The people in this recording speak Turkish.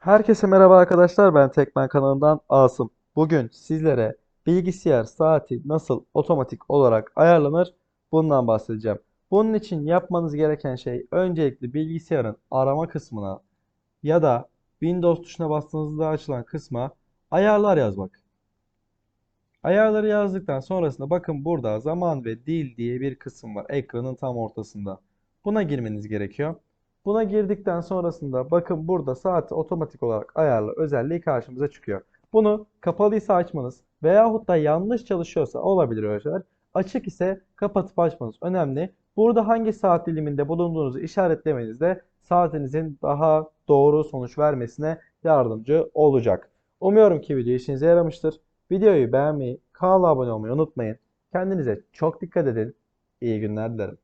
Herkese merhaba arkadaşlar. Ben Tekmen kanalından Asım. Bugün sizlere bilgisayar saati nasıl otomatik olarak ayarlanır bundan bahsedeceğim. Bunun için yapmanız gereken şey öncelikle bilgisayarın arama kısmına ya da Windows tuşuna bastığınızda açılan kısma ayarlar yazmak. Ayarları yazdıktan sonrasında bakın burada zaman ve dil diye bir kısım var ekranın tam ortasında. Buna girmeniz gerekiyor. Buna girdikten sonrasında bakın burada saati otomatik olarak ayarla özelliği karşımıza çıkıyor. Bunu kapalıysa açmanız veyahut da yanlış çalışıyorsa olabilir öyle şeyler. Açık ise kapatıp açmanız önemli. Burada hangi saat diliminde bulunduğunuzu işaretlemeniz de saatinizin daha doğru sonuç vermesine yardımcı olacak. Umuyorum ki video işinize yaramıştır. Videoyu beğenmeyi, kanala abone olmayı unutmayın. Kendinize çok dikkat edin. İyi günler dilerim.